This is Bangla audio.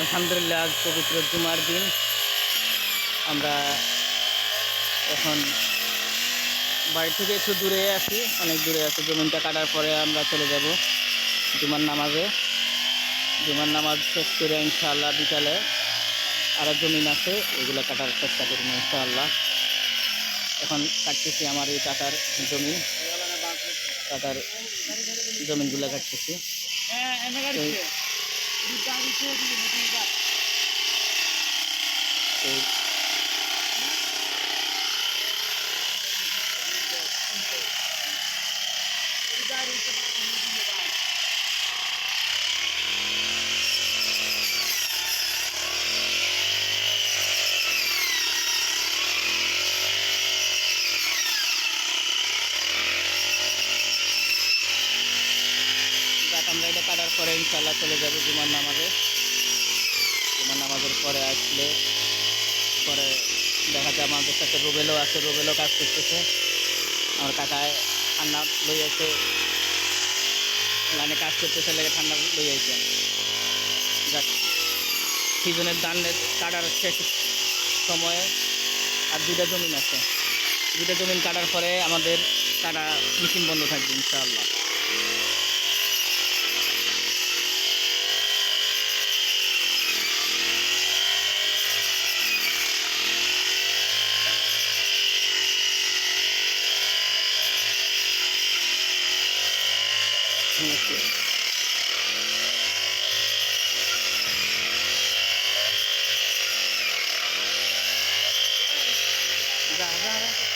আলহামদুলিল্লাহ আজ পবিত্র জুমার দিন। আমরা এখন বাড়ি থেকে একটু দূরে আছি অনেক দূরে আছি। জমিনটা কাটার পরে আমরা চলে যাব জুমার নামাজে। জুমার নামাজ শেষ করে ইনশাআল্লাহ বিকালে আরও জমিন আছে ওইগুলো কাটার চেষ্টা করব ইনশাআল্লাহ। এখন কাটতেছি আমার এই কাটার জমি। কাটার জমিনগুলো কাটতেছি। এই এই যাক আমরা এটা কাটার পরে ইনশাল্লাহ চলে যাব জুমার নামাজে। জুমার নামাজের পরে আসলে পরে দেখা যায় আমাদের সাথে রুবেলও আছে, রুবেলও কাজ করতেছে। আমার কাকায় ঠান্ডা লই আছে লাইনে কাজ করতেছে, লেগে ঠান্ডা লই আছে যাক, সিজনের ধানের কাটার শেষ সময়ে আর দুইটা জমিন আছে। দুইটা জমিন কাটার পরে আমাদের কাটা মেশিন বন্ধ থাকবে ইনশাআল্লাহ। 那些。Yeah, yeah, yeah.